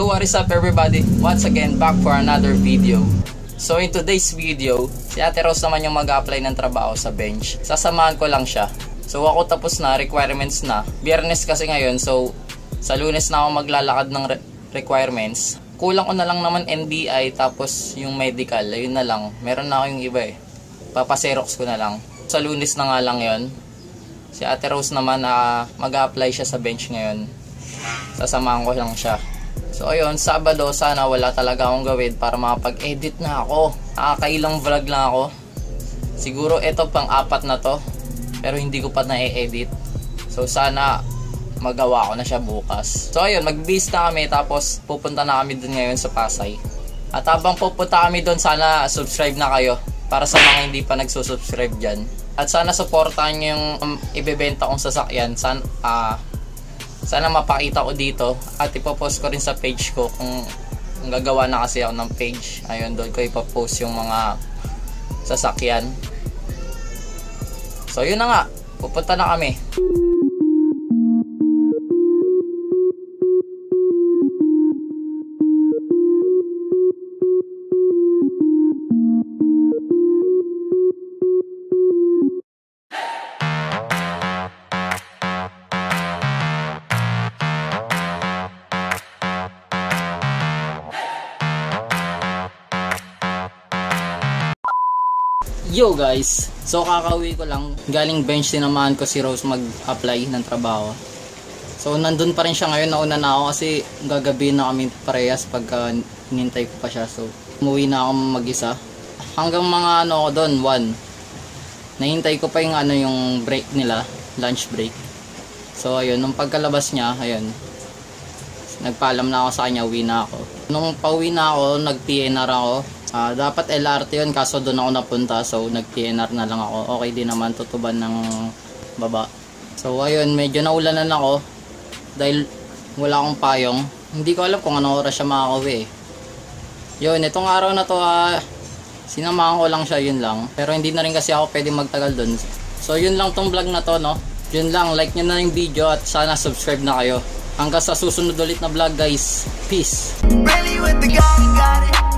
what is up everybody? Once again, back for another video. So in today's video, si Ate Rose naman yung mag-apply ng trabaho sa bench. Sasamahan ko lang siya. So ako tapos na, requirements na. Biyernes kasi ngayon, so sa lunes na ako maglalakad ng re- requirements. Kulang ko na lang naman NBI tapos yung medical, ayun na lang. Meron na ako yung iba eh. Papaserox ko na lang. Sa lunes na nga lang yon. Si Ate Rose naman, uh, mag-apply siya sa bench ngayon. Sasamahan ko lang siya. So ayun, Sabado sana wala talaga akong gawin para makapag-edit na ako. Nakakailang vlog lang ako. Siguro ito pang apat na to. Pero hindi ko pa na-edit. So sana magawa ko na siya bukas. So ayun, mag-bis na kami tapos pupunta na kami dun ngayon sa Pasay. At habang pupunta kami dun, sana subscribe na kayo para sa mga hindi pa nagsusubscribe dyan. At sana supportahan nyo yung um, ibebenta kong sasakyan. Sana, ah, sana mapakita ko dito at ipopost ko rin sa page ko kung, kung gagawa na kasi ako ng page. Ayun, doon ko ipopost yung mga sasakyan. So yun na nga, pupunta na kami. Yo guys, so kakauwi ko lang galing bench sinamahan ko si Rose mag-apply ng trabaho. So nandun pa rin siya ngayon, nauna na ako kasi gagabi na kami parehas pagka hinintay ko pa siya. So umuwi na ako mag-isa. Hanggang mga ano ako doon, 1. Nahintay ko pa yung ano yung break nila, lunch break. So ayun, nung pagkalabas niya, ayun, nagpaalam na ako sa kanya, uwi na ako. Nung pauwi na ako, nag-PNR ako. Ah, dapat LRT yun kaso doon ako napunta so nag-PNR na lang ako. Okay din naman tutuban ng baba. So ayun, medyo naulanan ako dahil wala akong payong. Hindi ko alam kung anong oras siya makakauwi. eh. Yun, itong araw na to ah, sinamahan ko lang siya yun lang. Pero hindi na rin kasi ako pwede magtagal doon. So yun lang tong vlog na to no. Yun lang, like nyo na yung video at sana subscribe na kayo. Hanggang sa susunod ulit na vlog guys. Peace! Really with the gang, got it.